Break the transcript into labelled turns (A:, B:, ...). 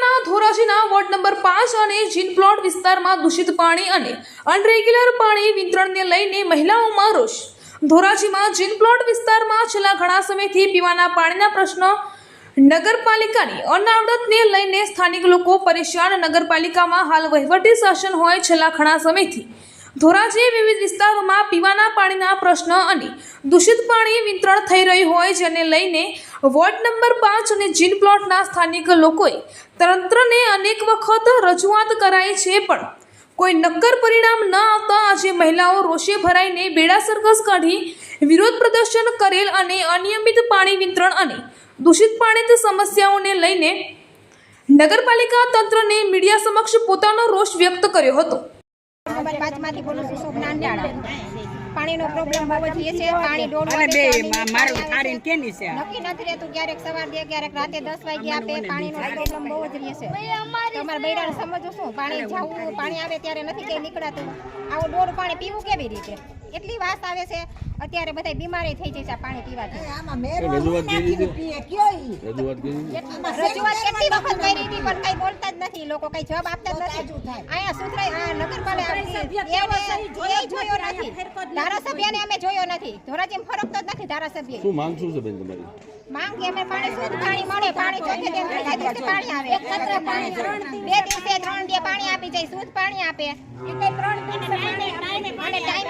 A: જિલ્લાના ધોરાજીના ward number પાંચ અને જીન પ્લોટ વિસ્તારમાં દૂષિત પાણી અને અનરેગ્યુલર પાણી વિતરણને લઈને મહિલાઓમાં રોષ. ધોરાજીમાં જીન પ્લોટ વિસ્તારમાં છેલ્લા ઘણા સમયથી પીવાના પાણીના પ્રશ્ન નગરપાલિકાની અનાવડતને લઈને સ્થાનિક લોકો પરેશાન. નગરપાલિકામાં હાલ વહીવટી શાસન હોય છેલ્લા ઘણા સમયથી. ધોરાજી વિવિધ વિસ્તારોમાં પીવાના પાણીના પ્રશ્ન અને દૂષિત પાણી વિતરણ થઈ રહ્યું હોય જેને લઈને વોર્ડ નંબર પાંચ અને જીન પ્લોટના સ્થાનિક લોકોએ તંત્રને અનેક વખત રજૂઆત કરાઈ છે પણ કોઈ નક્કર પરિણામ ન આવતા આજે મહિલાઓ રોષે ભરાઈને બેડા સરઘસ કાઢી વિરોધ પ્રદર્શન કરેલ અને અનિયમિત પાણી વિતરણ અને દૂષિત પાણીની સમસ્યાઓને લઈને નગરપાલિકા તંત્રને મીડિયા સમક્ષ પોતાનો રોષ વ્યક્ત કર્યો હતો.
B: નંબર પાંચમાંથી બોલું છું શોભના અંડાળા પાણીનો પ્રોબ્લેમ બહુ જ છે પાણી દોઢ
C: અને
B: વાગે
C: બે મારું થાળીને કેની છે?
B: નક્કી નથી રહેતું ક્યારેક સવાર દે ક્યારેક રાતે દસ વાગે આપે પાણીનો પ્રોબ્લેમ બહુ જ રહે છે. તમારે બૈરાને સમજો શું? પાણી જાવું પાણી આવે ત્યારે નથી કે નીકળાતું. આવું ડોળ પાણી પીવું કેવી રીતે? એટલી વાસ આવે છે અત્યારે બધા બીમારી થઈ જાય છે આ પાણી પીવાથી.
D: રજૂઆત કરી હતી રજૂઆત કરી હતી
B: રજૂઆત કેટલી વખત કરી હતી પણ કઈ બોલતા જ નથી લોકો કઈ જવાબ આપતા જ નથી. અહીંયા સુધરાઈ આ નગરપાલિકા જોયો નથી ધારાસભ્યને અમે જોયો નથી. ધોરાજીમાં જ નથી ધારાસભ્ય
D: શું માંગ શું છે બેન તમારી?
B: માંગ કે અમે પાણી શુદ્ધ પાણી મળે પાણી ચોથે દિવસે આવે. બે દિવસે ત્રણ પાણી આપી જાય શુદ્ધ પાણી આપે. એટલે ત્રણ દિવસે પાણી અને ટાઈમે પાણી આવી જાય